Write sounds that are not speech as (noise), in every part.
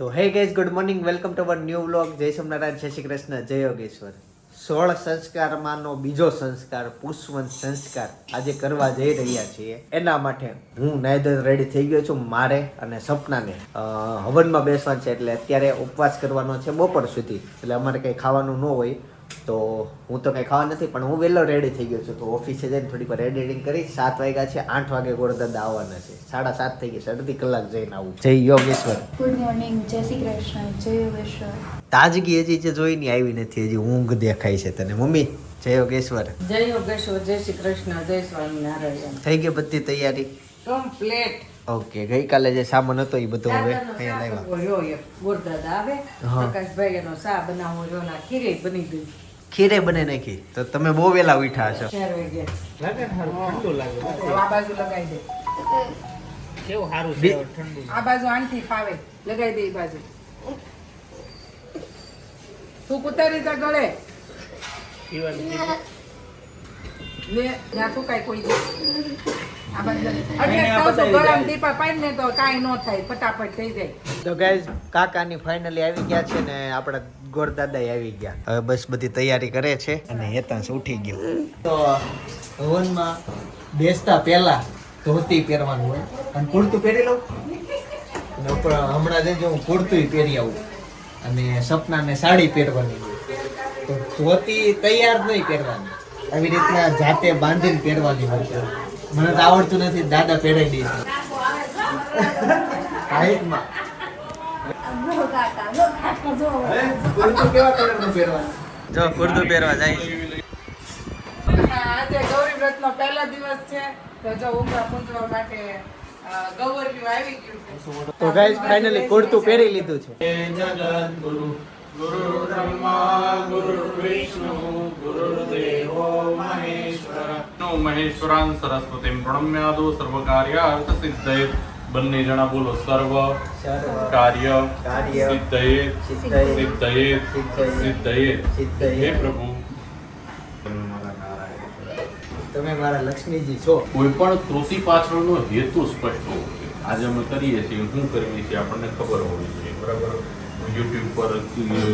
તો hey guys good morning welcome to our new vlog જય સોમનારાયણ, જય શ્રી કૃષ્ણ, જય યોગેશ્વર. સોળ સંસ્કારમાંનો બીજો સંસ્કાર પુષ્પવંત સંસ્કાર આજે કરવા જઈ રહ્યા છીએ. એના માટે હું નાયદર રેડી થઈ ગયો છું મારે અને સપનાને. હવનમાં બેસવાનું છે એટલે અત્યારે ઉપવાસ કરવાનો છે બપોર સુધી. એટલે અમારે કંઈ ખાવાનું ન હોય. તો હું તો કંઈ ખાવા નથી પણ હું વહેલો રેડી થઈ ગયો છું. તો ઓફિસે જઈને થોડીક વાર એડિટિંગ કરી સાત વાગ્યા છે આઠ વાગે ગોળદાદા આવવાના છે. સાડા સાત થઈ ગઈ છે અડધી કલાક જઈને આવું જય યોગેશ્વર. ગુડ મોર્નિંગ જય શ્રી કૃષ્ણ જય યોગેશ્વર. તાજગી હજી જે જોઈને આવી નથી હજી ઊંઘ દેખાય છે તને. મમ્મી જય યોગેશ્વર. જય યોગેશ્વર જય શ્રી કૃષ્ણ જય સ્વામિનારાયણ. થઈ ગઈ બધી તૈયારી? કમ્પ્લીટ ઓકે ગઈકાલે જે સામાન હતો એ બધો હવે અહીંયા લાવ્યા. ગોરદાદા આવે. પ્રકાશભાઈ એનો સા બનાવવો જો ના ખીરે બની ગઈ ખીરે બને નાખી. તો તમે બહુ વેલા ઉઠા છો આ બાજુ લગાવી દે. બી- આ બાજુ આનથી ફાવે. લગાવી દે એ બાજુ. તું કુતરી તા ગળે. લે ત્યાં સુકાય કોઈ દી. આ બાજુ એટલે જ કહું છું, ગળામાં ટીપા પાડીને તો કાંઈ ન થાય ફટાફટ થઈ જાય. તો ગાઈઝ કાકાની ફાઇનલી આવી ગયા છે ને આપણા ગોરદાદા આવી ગયા. હવે બસ બધી તૈયારી કરે છે. અને હેતાંશ ઉઠી ગયો. તો હવનમાં બેસતા પહેલા ધોતી પહેરવાનું હોય. અને કુર્તું પહેરી લઉં? અને ઉપર હમણાં જઈને હું કુર્તું પહેરી આવું. અને સપનાને સાડી પહેરવાની હોય. તો ધોતી તૈયાર નહીં પહેરવાની. આવી રીતના જાતે બાંધીને પહેરવાની હોય મને તો આવડતું નથી દાદા પહેરાઈ દે પહેરવાનું? જો કુર્તું પહેરવા જાય આજે ગૌરી વ્રતનો પહેલો દિવસ છે. તો જો ઉમરા પૂંજવા માટે ગૌરીયું આવી ગયું છે. તો ગાઈઝ ફાઇનલી કુર્તું પહેરી લીધું છે. નો મહેશ્વરાન સરસ્વતીમ પ્રણમ્યાદો સર્વકાર્યાર્થ સિદ્ધયે બંને જણા બોલો સર્વ કાર્ય કાર્ય સિદ્ધયે સિદ્ધયે સિદ્ધયે હે પ્રભુ તમે મારા લક્ષ્મીજી છો. કોઈ પણ કૃતિ પાછળનો હેતુ સ્પષ્ટ હોવો જોઈએ. આજે અમે કરીએ છીએ શું કરીએ છીએ આપણને ખબર હોવી જોઈએ. બરાબર. યુટ્યુબ પર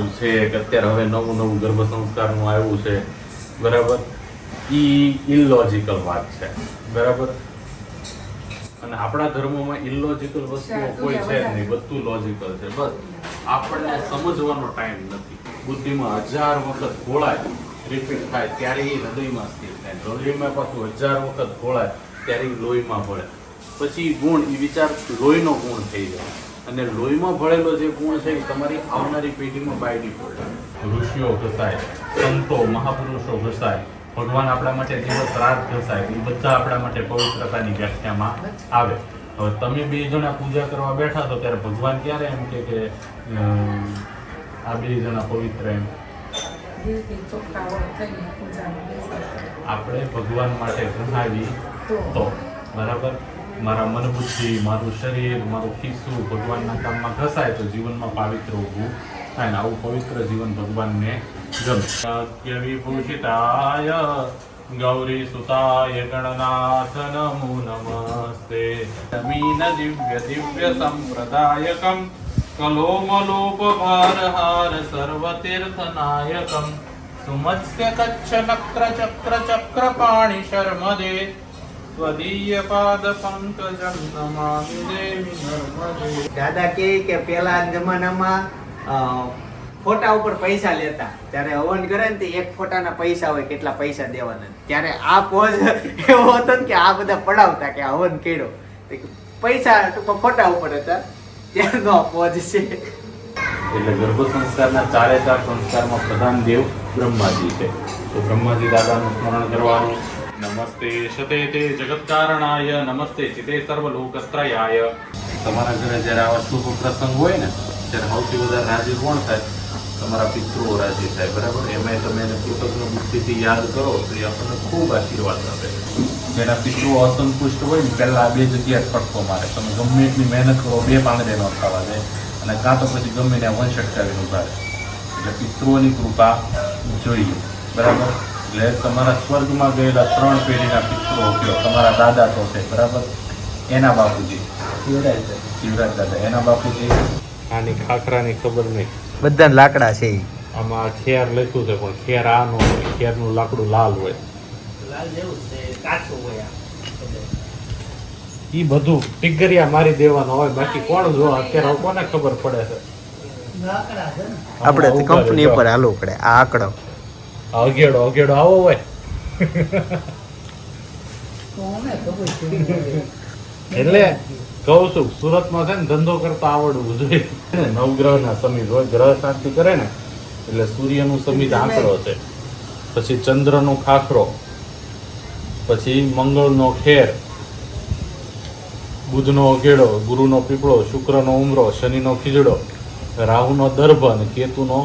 છે કે અત્યારે હવે નવું નવું ગર્ભ સંસ્કારનું આવ્યું છે. બરાબર? એ ઇલોજિકલ વાત છે. બરાબર? અને આપણા ધર્મોમાં ઇલોજિકલ વસ્તુઓ કોઈ છે જ નહીં. બધું લોજિકલ છે. બસ. આપણને સમજવાનો ટાઈમ નથી. બુદ્ધિમાં હજાર વખત ઘોળાય રિપીટ થાય ત્યારે એ હૃદયમાં સ્થિર થાય. હૃદયમાં પાછું હજાર વખત ઘોળાય ત્યારે એ લોહીમાં ભળે. પછી ગુણ એ વિચાર લોહીનો ગુણ થઈ જાય. અને લોહીમાં ભળેલો જે ગુણ છે એ તમારી આવનારી પેઢીમાં બાય ડિફોલ્ટ ઋષિઓ ઘસાય સંતો મહાપુરુષો ઘસાય ભગવાન આપણા માટે દિવસ રાત ઘસાય એ બધા આપણા માટે પવિત્રતાની વ્યાખ્યામાં આવે હવે તમે બે જણા પૂજા કરવા બેઠા તો ત્યારે ભગવાન ક્યારે એમ કે કે આ બે જણા પવિત્ર એમ. આપણે ભગવાન માટે ગણાવી. તો બરાબર મારા મન બુદ્ધિ મારું શરીર, મારું ખિસ્સું, ભગવાનના કામમાં ઘસાય તો જીવનમાં પાવિત્ર ઊભું થાય ને આવું પવિત્ર જીવન ભગવાનને ગમે. વિભૂષિતાય ગૌરી સુતાય ગણનાથ નમો નમસ્તે. જમીન દિવ્ય દિવ્ય સંપ્રદાયકમ કલોમલોપભારહાર સર્વતીર્થનાયકમ. સુમત્સ્ય કચ્છ નક્ર ચક્ર ચક્ર પાણી શર્મદે. દાદા કે કે પેલા જમાનામાં ફોટા ઉપર પૈસા લેતા. ત્યારે હવન કરે ને તે એક ફોટાના પૈસા હોય કેટલા પૈસા દેવાના. ત્યારે આ પોઝ એવો હતો ને કે આ બધા પડાવતા કે હવન કર્યો. પૈસા ટૂંકમાં ફોટા ઉપર હતા. ત્યારનો આ પોઝ છે. એટલે ગર્ભ સંસ્કારના ચારે ચાર સંસ્કારમાં પ્રધાન દેવ બ્રહ્માજી છે. તો બ્રહ્માજી દાદાનું સ્મરણ કરવાનું. નમસ્તે શતે તે જગતકારણાય નમસ્તે ચિતે સર્વલોકત્રયાય તમારા ઘરે જ્યારે આવા શુભ પ્રસંગ હોય ને ત્યારે સૌથી વધારે રાજી કોણ થાય? તમારા પિતૃઓ રાજી થાય બરાબર? એમાંય તમે એને કૃતજ્ઞ બુદ્ધિથી યાદ કરો તો એ આપણને ખૂબ આશીર્વાદ આપે. જેના પિતૃઓ અસંતુષ્ટ હોય ને પહેલાં આ બે જગ્યાએ ફટકો મારે. તમે ગમે એટલી મહેનત કરો બે પાંદડે ન થવા દે. અને કાં તો પછી ગમે ત્યાં વંશ અટકાવીને ઊભા રહે. એટલે પિતૃઓની કૃપા જોઈએ. બરાબર? એટલે તમારા સ્વર્ગમાં ગયેલા ત્રણ પેઢીના પિતૃઓ કયો? તમારા દાદા તો છે બરાબર? એના બાપુજી. શિવરાજ શિવરાજ દાદા એના બાપુજી? આની ખાખરાની ખબર નહીં. બધા લાકડા છે આમાં ખેર લખ્યું છે પણ ખેર આ નો હોય ખેરનું લાકડું લાલ હોય. એ બધું ટીગરિયા મારી દેવાનો હોય બાકી કોણ જો અત્યારે કોને ખબર પડે છે? આપણે કંપની પર ઉપર હાલવું પડે આ આંકડો. અગેડો અગેડો આવો હોય એટલે કહું છું સુરતમાં છે ને ધંધો કરતા આવડવું જોઈએ. નવગ્રહના સમિત હોય ગ્રહ શાંતિ કરે ને એટલે સૂર્યનું સમિત આંકડો છે. પછી ચંદ્રનો ખાખરો પછી મંગળનો ખેર બુધનો અઘેડો ગુરુનો પીપળો શુક્રનો ઉમરો શનિનો ખીજડો રાહુનો દર્ભ અને કેતુનો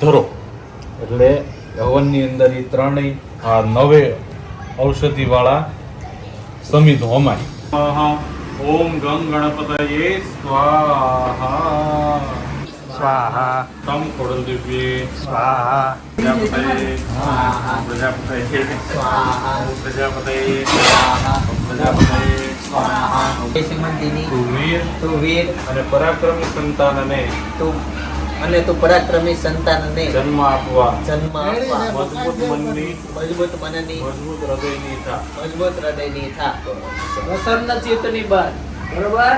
ધરો. એટલે હવનની અંદર એ ત્રણેય આ નવે ઔષધિવાળા સમિત હોમાય ઓમ ગમ ગણપતયે સ્વાહા. સ્વાહા. તમ ખોડલ દિવ્યે. સ્વાહા. પ્રજાપતયે. પ્રજાપતયે. પ્રજાપતયે પ્રજાપતયે. શ્રીમંતીની તું વીર તું વીર અને પરાક્રમી સંતાનને તું અને તું પરાક્રમી સંતાનને જન્મ આપવા. જન્મ આપવા. મજબૂત મનની મજબૂત મનની. મજબૂત હૃદયની થા. મજબૂત હૃદયની થા. પ્રસન્ન ચિત્તની બાદ બરોબર?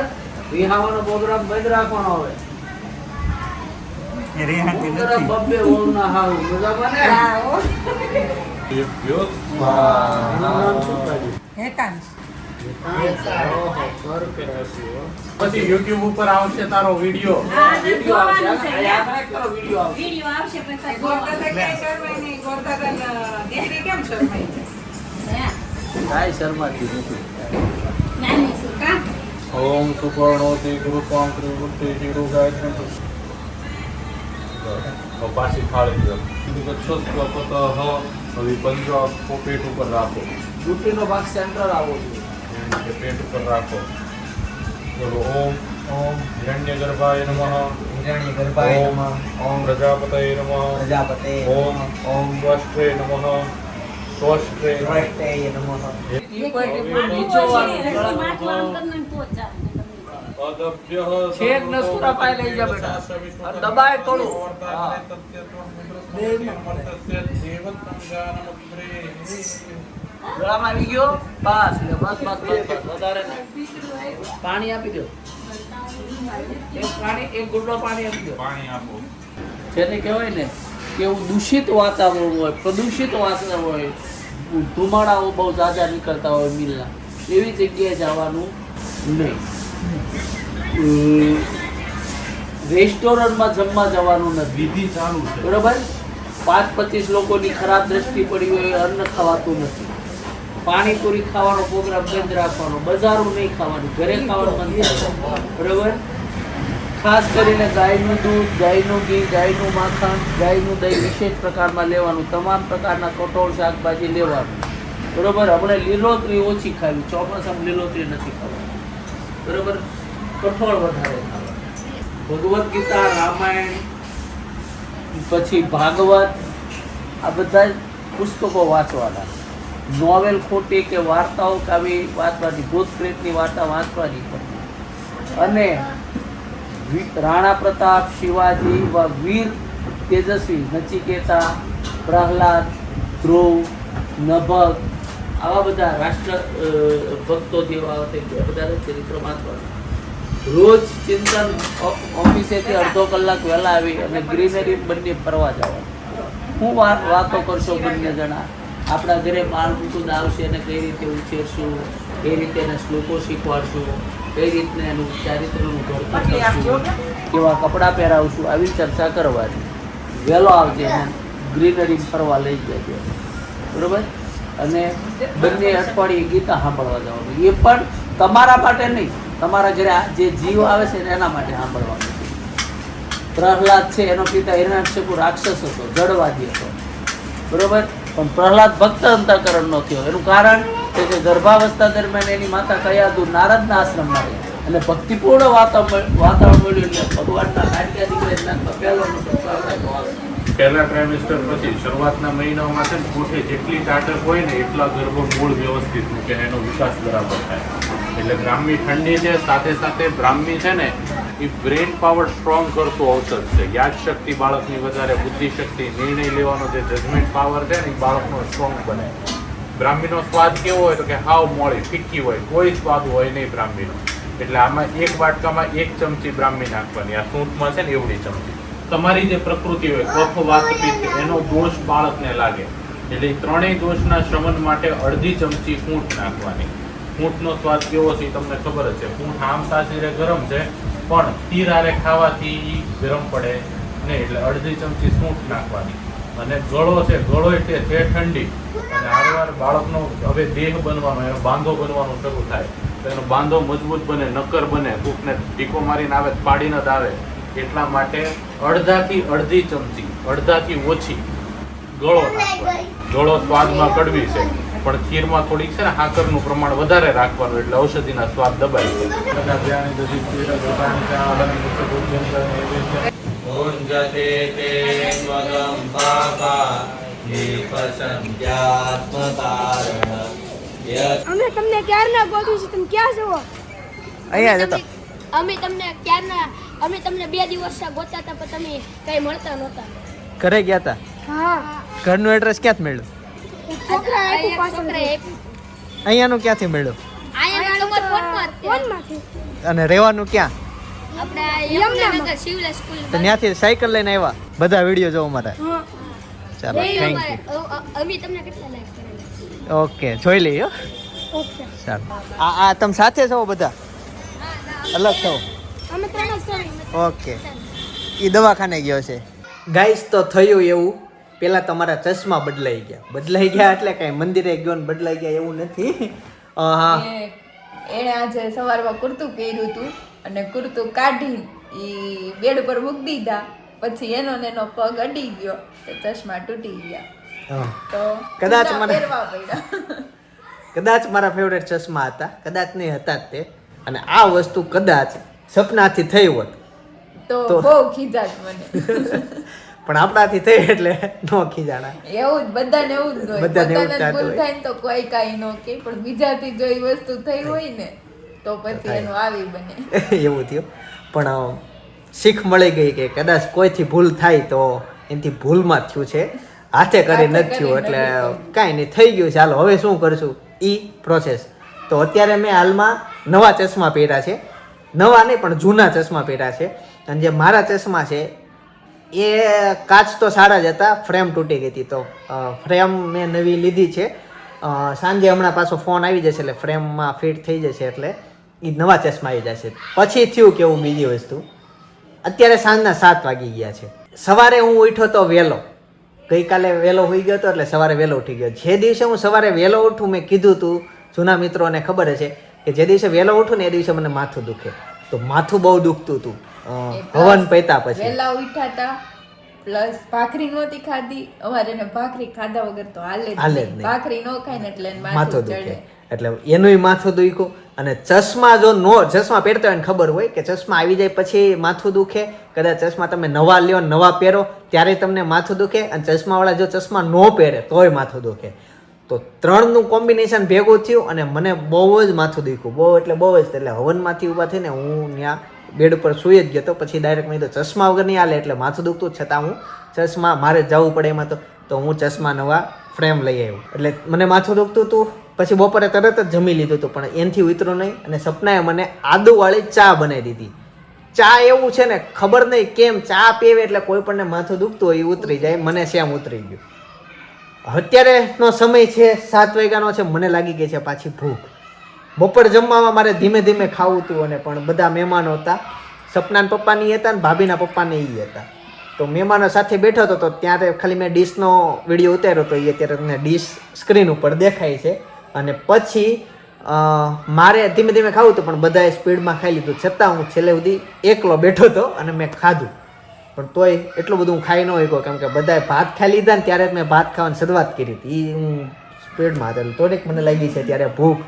વિહાવાનો પ્રોગ્રામ બંધ રાખવાનો હવે? હેતાંશ. પછી યુટ્યુબ ઉપર આવશે તારો વિડિયો. વીડિયો આવશે. યાદ રાખ કરો વીડિયો આવશે ગોરદાદા ક્યાંય શરમાય નહીં. ગોરદાદાના દીકરી કેમ શરમાય છે? કાંઈ શરમાતી નથી. ઓમ સુપર્ણોતિ કૃપાં ત્રિવૃત્તિ શિરુ ગાયત્રી તો. પાછી ફાળી દો. ગચ્છો સ્વપત હવે પંજો પોપેટ ઉપર રાખો. ડ્યુટીનો ભાગ સેન્ટર આવો જોઈએ કે પેટ ઉપર રાખો બોલો ઓમ ઓમ હિરણ્ય ગર્ભાય નમઃ. હિરણ્ય ગર્ભાય ઓમ નમઃ. ઓમ પ્રજાપતય નમઃ. પ્રજાપતે ઓમ ઓમ દ્વષ્ટ્રે નમઃ. સ્વસ્ત્રે દ્રષ્ટેય નમઃ. છેક નસુરા પાય લઈ જા બેટા. દબાય થોડું. હા. ગળામાં આવી ગયો? બસ બસ બસ બસ બસ વધારે પાણી આપી દો. એક પાણી એક ગુડલો પાણી આપી દો. પાણી આપો. જેને કહેવાય ને કે એવું દૂષિત વાતાવરણ હોય પ્રદૂષિત વાતાવરણ હોય ધુમાડાઓ બહુ ઝાઝા નીકળતા હોય મિલના. એવી જગ્યાએ જવાનું નહીં. રેસ્ટોરન્ટમાં જમવા જવાનું નથી. વિધિ ચાલુ બરોબર? પાંચ પચીસ લોકોની ખરાબ દ્રષ્ટિ પડી હોય અન્ન ખવાતું નથી. પાણીપુરી ખાવાનો પ્રોગ્રામ બંધ રાખવાનો બજારું નહીં ખાવાનું ઘરે ખાવાનું બંધ બરોબર? ખાસ કરીને ગાયનું દૂધ ગાયનું ઘી ગાયનું માખણ ગાયનું દહીં વિશેષ પ્રકારમાં લેવાનું તમામ પ્રકારના કઠોળ શાકભાજી લેવાનું. બરોબર? આપણે લીલોતરી ઓછી ખાવી ચોમાસામાં લીલોતરી નથી ખાવાની. બરોબર? કઠોળ વધારે ભગવદ્ ગીતા રામાયણ પછી ભાગવત આ બધા જ પુસ્તકો વાંચવાના. નોવેલ ખોટી કે વાર્તાઓ કે આવી વાંચવાની ભૂત પ્રેતની વાર્તા વાંચવાની અને રાણા પ્રતાપ, શિવાજી વીર તેજસ્વી, નચિકેતા, પ્રહલાદ, ધ્રુવ, નભગ, આવા બધા રાષ્ટ્ર ભક્તો જેવા બધા ચરિત્ર વાંચવાના. રોજ ચિંતન ઓફિસેથી અડધો કલાક વહેલા આવી અને ગ્રીનરી બંને ફરવા જવા હું વાતો કરશો બંને જણા. આપણા ઘરે બાળ મુકુદ આવશે અને કઈ રીતે ઉછેરશું કઈ રીતે એને શ્લોકો શીખવાડશું કઈ રીતને એનું ચારિત્રનું ઘડતર કરશું કેવા કપડાં પહેરાવશું આવી ચર્ચા કરવાની. વહેલો આવજે ગ્રીનરી ફરવા લઈ જજો. બરોબર? અને બંને અઠવાડિયે ગીતા સાંભળવા જવાનું. એ પણ તમારા માટે નહીં તમારા ઘરે જે જીવ આવે છે એના માટે સાંભળવાનું પ્રહલાદ છે એનો પિતા હિરણ્યકશિપુ રાક્ષસ હતો જડવાદી હતો. બરોબર? પણ પ્રહલાદ ભક્ત અંતકરણનો થયો. એનું કારણ કે કે ગર્ભાવસ્થા દરમિયાન એની માતા કયાદુ નારદના આશ્રમમાં રહી. અને ભક્તિપૂર્ણ વાતાવરણ વાતાવરણ મળ્યું એટલે ભગવાનના લાડક્યા દીકરા જ્ઞાનમાં પહેલો નંબર પહેલા ટ્રાઇમેસ્ટર પછી શરૂઆતના મહિનાઓમાં છે ને પોતે જેટલી ટાટક હોય ને એટલા ગર્ભ મૂળ વ્યવસ્થિત મૂકે એનો વિકાસ બરાબર થાય. એટલે બ્રાહ્મી ઠંડી છે, સાથે સાથે બ્રાહ્મી છે ને એ બ્રેન પાવર સ્ટ્રોંગ કરતું ઔષધ છે. યાદ શક્તિ બાળકની વધારે બુદ્ધિ શક્તિ નિર્ણય લેવાનો જે જજમેન્ટ પાવર છે ને, એ બાળકનો સ્ટ્રોંગ બને. બ્રાહ્મીનો સ્વાદ કેવો હોય તો કે હાવ મોળી ફીકી હોય. કોઈ સ્વાદ હોય નહીં બ્રાહ્મીનો. એટલે આમાં એક વાટકામાં એક ચમચી બ્રાહ્મી નાખવાની. આ સૂંઠમાં છે ને એવડી ચમચી. તમારી જે પ્રકૃતિ હોય કફ વાત પિત્ત એનો દોષ બાળકને લાગે. એટલે ત્રણેય દોષના શમન માટે અડધી ચમચી સૂંઠ નાખવાની. સૂંઠનો સ્વાદ કેવો છે તમને ખબર જ છે. ફૂંટ આમ સાસીરે ગરમ છે પણ તીર હારે ખાવાથી એ ગરમ પડે નહીં એટલે અડધી ચમચી સૂંઠ નાખવાની. અને ગળો છે, ગળો એટલે છે ઠંડી. અને આરવાર બાળકનો હવે દેહ બનવાનો, એનો બાંધો બનવાનો શરૂ થાય. તો એનો બાંધો મજબૂત બને, નક્કર બને, ભૂખને ટીકો મારીને આવે, પાડીને જ આવે. એટલા માટે અડધાથી અડધી ચમચી, અડધાથી ઓછી ગળો નાખવાનો. ગળો સ્વાદમાં કડવી છે. પણ ખીરમાં થોડીક છે ને હાકરનું પ્રમાણ વધારે રાખવાનું એટલે ઔષધિના સ્વાદ દબાય અમે તમને ક્યારના ગોતું છે? તમે ક્યાં જવો અહીંયા જતો અમે તમને ક્યારના અમે તમને બે દિવસ ગોતા હતા પણ તમે કઈ મળતા નહોતા. ઘરે ગયા હતા હા. ઘરનું એડ્રેસ ક્યાં મળ્યું? આપ્યું પાછળ અહીંયાનું ક્યાંથી મળ્યું? અને રહેવાનું ક્યાં? આપણે યમુનાનગર. શિવલા સ્કૂલ તો ત્યાંથી સાયકલ લઈને આવ્યા? બધા વીડિયો જોવા મારા ચાલો થેન્ક યુ અમે તમને કેટલા લાઈક કરેલા ઓકે જોઈ લઈએ ચાલો. આ આ તમે સાથે છો બધા? અલગ છો? ઓકે. એ દવાખાને ગયો છે. ગાઈસ તો થયું એવું. પેલા તમારા ચશ્મા બદલાઈ ગયા. બદલાઈ ગયા એટલે કાંઈ મંદિરે ગયો ને બદલાઈ ગયા એવું નથી. હા. એણે આજે સવારમાં કુર્તું પહેર્યું હતું અને કુર્તું કાઢી એ બેડ પર મૂકી દીધા. પછી એનો ને એનો પગ અડી ગયો તો ચશ્મા તૂટી ગયા. તો કદાચ પડ્યા. કદાચ મારા ફેવરેટ ચશ્મા હતા. કદાચ નહીં હતા તે. અને આ વસ્તુ કદાચ સપનાથી થઈ હોત. તો- બહુ ખીજાત મને. (laughs) પણ આપણાથી થઈ એટલે નો ખીજાણા. એવું જ બધાને એવું જ હોય. બધાને ભૂલ થાય તો કોઈ કાંઈ ન કે પણ બીજાથી જો એ વસ્તુ થઈ હોય ને તો પછી એનું આવી બને. (laughs) એવું થયું. પણ શીખ મળી ગઈ કે કદાચ કોઈથી ભૂલ થાય તો એનાથી ભૂલમાં થયું છે. હાથે કરી નથી થયું એટલે કાંઈ નહીં થઈ ગયું છે. હાલો હવે શું કરશું? ઈ પ્રોસેસ તો અત્યારે મેં હાલમાં નવા ચશ્મા પહેર્યા છે. નવા નહીં પણ જૂના ચશ્મા પહેર્યા છે. અને જે મારા ચશ્મા છે એ કાચ તો સારા જ હતા, ફ્રેમ તૂટી ગઈ હતી તો ફ્રેમ મેં નવી લીધી છે. સાંજે હમણાં પાછો ફોન આવી જશે એટલે ફ્રેમમાં ફિટ થઈ જશે એટલે એ નવા ચશ્મા આવી જશે. પછી થયું કેવું બીજી વસ્તુ. અત્યારે સાંજના સાત વાગી ગયા છે. સવારે હું ઉઠ્યો તો વહેલો. ગઈકાલે વહેલો હોઈ ગયો હતો એટલે સવારે વહેલો ઉઠી ગયો. જે દિવસે હું સવારે વહેલો ઉઠું, મેં કીધું તું, જૂના મિત્રોને ખબર હશે કે જે દિવસે વહેલો ઉઠું ને એ દિવસે મને માથું દુખે. તો માથું બહુ દુખતું હતું. હવન પૈતા પછી. વેલા ઉઠ્યા હતા પ્લસ ભાખરી નહોતી ખાધી. અમારે એને ભાખરી ખાધા વગર તો હાલે જ હાલે જ નહીં. ભાખરી ન ખાય ને એટલે માથું દુખે. ચડે. એટલે એનુંય માથું દુખ્યું. અને ચશ્મા જો નો ચશ્મા પહેરતા હોય ને ખબર હોય કે ચશ્મા આવી જાય પછી માથું દુખે. કદાચ ચશ્મા તમે નવા લ્યો નવા પહેરો ત્યારે તમને માથું દુખે. અને ચશ્માવાળા જો ચશ્મા નો પહેરે તોય માથું દુખે. તો ત્રણનું કોમ્બિનેશન ભેગું થયું અને મને બહુ જ માથું દુખ્યું. બહુ એટલે બહુ જ એટલે હવનમાંથી ઊભા થઈને હું ત્યાં બેડ ઉપર સૂઈ જ ગયો તો પછી ડાયરેક્ટ મેં તો ચશ્મા વગર નહીં હાલે, એટલે માથું દુખતું છતાં હું ચશ્મા, મારે જવું પડે એમાં તો. તો હું ચશ્મા નવા ફ્રેમ લઈ આવ્યો. એટલે મને માથું દુખતું હતું, પછી બપોરે તરત જ જમી લીધું હતું, પણ એનથી ઉતરું નહીં અને સપનાએ મને આદુવાળી ચા બનાવી દીધી. ચા એવું છે ને, ખબર નહીં કેમ ચા પીવે એટલે કોઈ પણને માથું દુખતું હોય એ ઉતરી જાય, મને શ્યામ ઉતરી ગયું. અત્યારેનો સમય છે, સાત વાગ્યાનો છે, મને લાગી ગઈ છે પાછી ભૂખ. બપોર જમવામાં મારે ધીમે ધીમે ખાવું હતું અને પણ બધા મહેમાનો હતા. સપનાના પપ્પાની હતા ને ભાભીના પપ્પાને એ હતા. તો મહેમાનો સાથે બેઠો હતો તો ત્યારે ખાલી મેં ડીશનો વીડિયો ઉતાર્યો તો એ અત્યારે તમને ડીશ સ્ક્રીન ઉપર દેખાય છે. અને પછી મારે ધીમે ધીમે ખાવું હતું પણ બધાએ સ્પીડમાં ખાઈ લીધું. છતાં હું છેલ્લે સુધી એકલો બેઠો હતો અને મેં ખાધું. પણ તોય એટલું બધું હું ખાઈ ન હોય કેમ કે બધાએ ભાત ખાઈ લીધા ને ત્યારે જ મેં ભાત ખાવાની શરૂઆત કરી હતી. એ હું સ્પીડમાં હતો થોડીક મને લાગી છે ત્યારે ભૂખ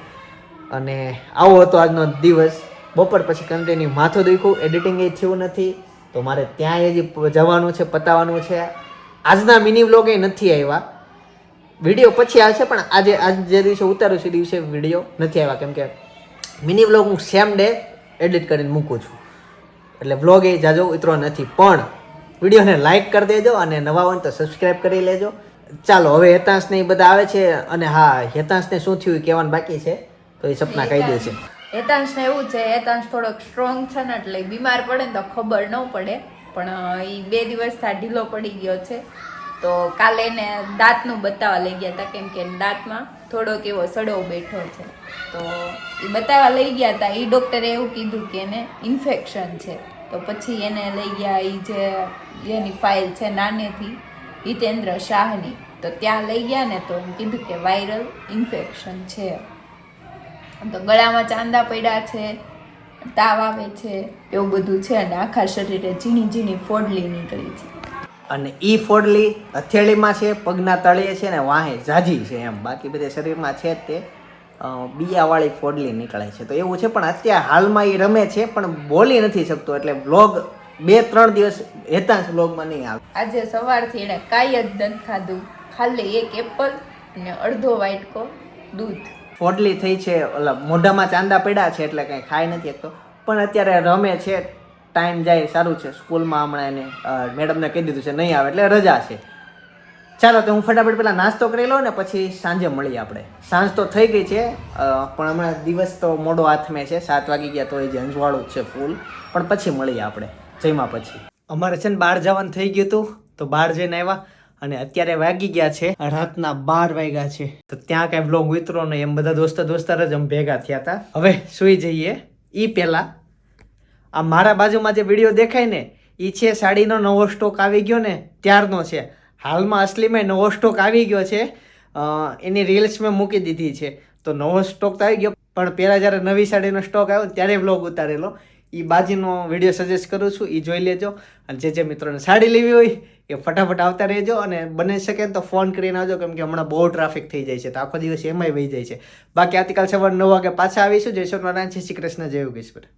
અને આવો હતો આજનો દિવસ. બપોર પછી કન્ટિન્યુ માથું દુખ્યું એડિટિંગ એ થયું નથી. તો મારે ત્યાં હજી જવાનું છે પતાવવાનું છે. આજના મિની વ્લોગ એ નથી આવ્યા. વીડિયો પછી આવશે, પણ આજે, આજ જે દિવસે ઉતારું છે, એ દિવસે વીડિયો નથી આવ્યા. કેમ કે મિની વ્લોગ હું સેમ ડે એડિટ કરીને મૂકું છું. એટલે વ્લોગ એ જાજો, ઉતરો નથી. પણ વિડીયોને લાઈક કરી દેજો અને નવા હોય તો સબસ્ક્રાઈબ કરી લેજો. ચાલો, હવે હેતાંશને એ બધા આવે છે અને હા, હેતાંશને શું થયું એ કહેવાનું બાકી છે. તો એ સપના કહી દેશે હેતાંશને એવું છે, હેતાંશ થોડોક સ્ટ્રોંગ છે ને એટલે બીમાર પડે ને તો ખબર ન પડે. પણ એ બે દિવસ થા ઢીલો પડી ગયો છે. તો કાલે એને દાંતનું બતાવવા લઈ ગયા હતા કેમ કે દાંતમાં થોડોક એવો સડો બેઠો છે. તો એ બતાવવા લઈ ગયા હતા એ ડૉક્ટરે એવું કીધું કે એને ઇન્ફેક્શન છે. તો પછી એને લઈ ગયા એ જે એની ફાઇલ છે નાનેથી, હિતેન્દ્ર શાહની. તો ત્યાં લઈ ગયા ને તો એમ કીધું કે વાયરલ ઇન્ફેક્શન છે. તો ગળામાં ચાંદા પડ્યા છે તાવ આવે છે એવું બધું છે અને આખા શરીરે ઝીણી ઝીણી ફોડલી નીકળી છે. અને એ ફોડલી હથેળીમાં છે પગના તળિયે છે ને વાહે ઝાઝી છે એમ. બાકી બધે શરીરમાં છે તે. બિયાવાળી ફોડલી નીકળે છે. તો એવું છે પણ અત્યારે હાલમાં એ રમે છે પણ બોલી નથી શકતો. એટલે વ્લોગ બે ત્રણ દિવસ હેતાંશ વ્લોગમાં નહીં આવે. આજે સવારથી એણે કાંઈ જ નથી ખાધું. ખાલી એક એપલ અને અડધો વાટકો દૂધ. ફોડલી થઈ છે, ઓલા મોઢામાં ચાંદા પડ્યા છે એટલે કંઈ ખાઈ નથી શકતો પણ અત્યારે રમે છે, ટાઈમ જાય સારું છે. સ્કૂલમાં હમણાં એને મેડમને કહી દીધું છે, નહીં આવે એટલે રજા છે. ચાલો તો હું ફટાફટ પહેલાં નાસ્તો કરી લઉં ને પછી સાંજે મળીએ આપણે. સાંજ તો થઈ ગઈ છે પણ હમણાં દિવસ તો મોડો હાથમે છે, સાત વાગી ગયા તો એ જે અંજવાળું છે ફૂલ. પણ પછી મળીએ આપણે જઈમાં પછી. અમારે છે ને બહાર જવાનું થઈ ગયું હતું, તો બહાર જઈને આવ્યા. અને અત્યારે વાગી ગયા છે, રાતના બાર વાગ્યા છે. તો ત્યાં કાંઈ બ્લોગ ઉતરો નહીં, એમ બધા દોસ્તો દોસ્તાર જ અમે ભેગા થયા હતા. હવે સુઈ જઈએ. એ પહેલાં આ મારા બાજુમાં જે વીડિયો દેખાય ને એ છે સાડીનો નવો સ્ટોક આવી ગયો ને, ત્યારનો છે. હાલમાં અસલીમાં નવો સ્ટોક આવી ગયો છે. એની રીલ્સ મેં મૂકી દીધી છે. તો નવો સ્ટોક તો આવી ગયો, પણ પહેલાં જ્યારે નવી સાડીનો સ્ટોક આવ્યો ત્યારે વ્લોગ ઉતારેલો. એ બાજીનો વીડિયો સજેસ્ટ કરું છું એ જોઈ લેજો. અને જે જે મિત્રોને સાડી લેવી હોય એ ફટાફટ આવતા રહેજો અને બની શકે તો ફોન કરીને આવજો, કેમ કે હમણાં બહુ ટ્રાફિક થઈ જાય છે, તો આખો દિવસ એમાંય વહી જાય છે. બાકી આવતીકાલ સવાર નવ વાગે પાછા આવીશું. જય સોનારાયણ છે શ્રી કૃષ્ણ, જય યોગેશ્વર.